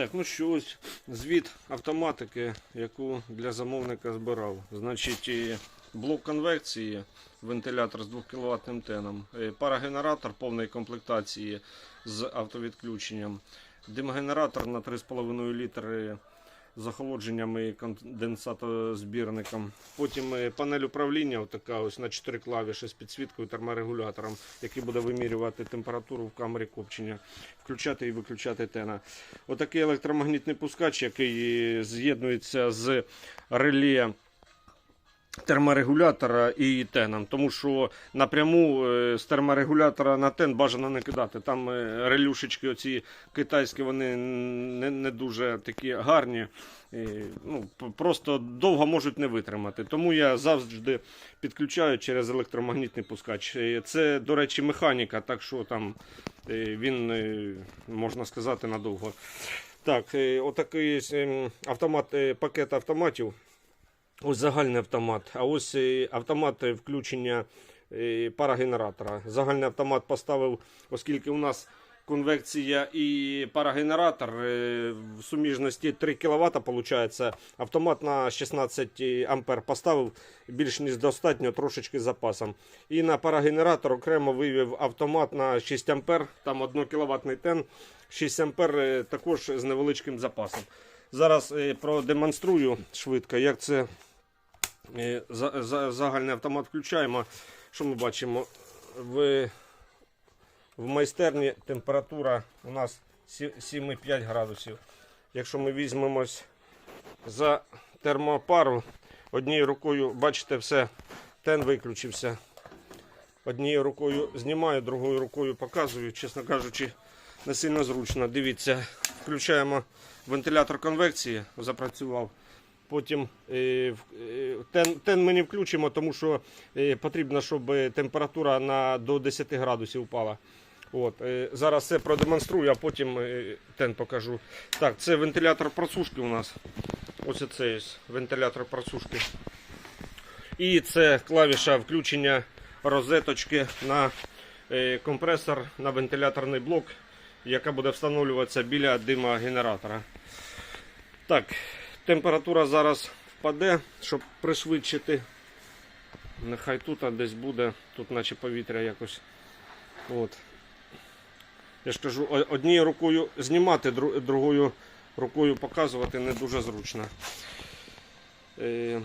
Так, ну що ось звіт автоматики, яку для замовника збирав. Значить, блок конвекції, вентилятор з 2 кВт теном, парагенератор повної комплектації з автовідключенням, димгенератор на 3,5 літри з охолодженням і конденсатозбірником. Потім е, панель управління отака ось на 4 клавіші з підсвіткою терморегулятором, який буде вимірювати температуру в камері копчення, включати і виключати тена. Отакий електромагнітний пускач, який е, з'єднується з реле терморегулятора і теном, тому що напряму е, з терморегулятора на тен бажано не кидати. Там е, релюшечки оці китайські, вони не, не дуже такі гарні. Ну, просто довго можуть не витримати. Тому я завжди підключаю через електромагнітний пускач. Е, Це, до речі, механіка, так що там він, можна сказати, надовго. Так, отакий ем, автомат, пакет автоматів. Ось загальний автомат. А ось е, автомат е, включення е, парагенератора. Загальний автомат поставив, оскільки у нас конвекція і парагенератор в суміжності 3 кВт виходить. Автомат на 16 ампер поставив більш ніж достатньо, трошечки запасом. І на парагенератор окремо вивів автомат на 6 ампер, там 1 кВт тен, 6 ампер також з невеличким запасом. Зараз продемонструю швидко, як це загальний автомат включаємо. Що ми бачимо? В, в майстерні температура у нас 7,5 градусів. Якщо ми візьмемось за термопару, однією рукою, бачите, все, тен виключився. Однією рукою знімаю, другою рукою показую, чесно кажучи, не сильно зручно. Дивіться, включаємо вентилятор конвекції, запрацював. Потім е, е, тен, тен ми не включимо, тому що е, потрібно, щоб температура на, до 10 градусів впала. От, зараз це продемонструю, а потім тен покажу. Так, це вентилятор просушки у нас. Ось це ось вентилятор просушки. І це клавіша включення розеточки на компресор на вентиляторний блок, яка буде встановлюватися біля димогенератора. Так, температура зараз впаде, щоб пришвидшити. Нехай тут а десь буде, тут наче повітря якось. От. Я ж кажу, однією рукою знімати, другою рукою показувати не дуже зручно. Е,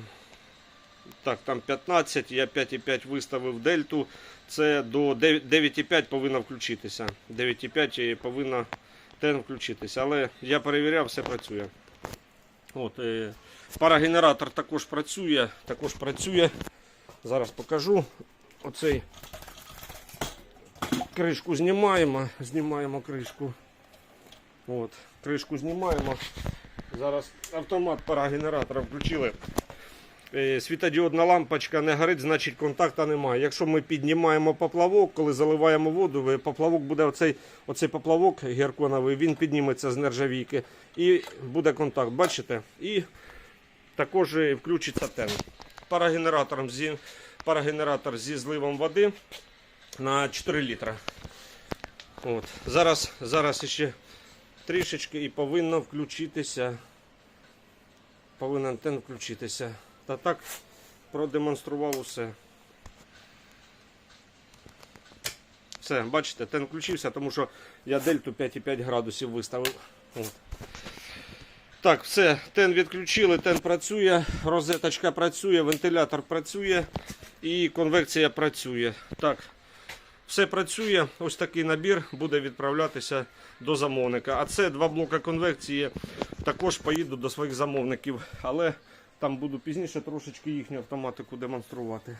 так, там 15, я 5,5 виставив дельту. Це до 9,5 повинно включитися. 9,5 повинна тен включитися. Але я перевіряв, все працює. От, е, парагенератор також працює, також працює. Зараз покажу. Оцей кришку знімаємо, знімаємо кришку. От, кришку знімаємо. Зараз автомат парагенератора включили. Е, Світодіодна лампочка не горить, значить контакта немає. Якщо ми піднімаємо поплавок, коли заливаємо воду, поплавок буде оцей, оцей поплавок герконовий, він підніметься з нержавійки і буде контакт. Бачите? І також е, включиться тен. Парагенератором зі, парагенератор зі зливом води на 4 літра. От. Зараз, зараз ще трішечки і повинно включитися. Повинен тен включитися. Та так продемонстрував усе. Все, бачите, тен включився, тому що я дельту 5,5 градусів виставив. От. Так, все, тен відключили, тен працює, розеточка працює, вентилятор працює і конвекція працює. Так, все працює. Ось такий набір буде відправлятися до замовника. А це два блока конвекції. Також поїду до своїх замовників, але там буду пізніше трошечки їхню автоматику демонструвати.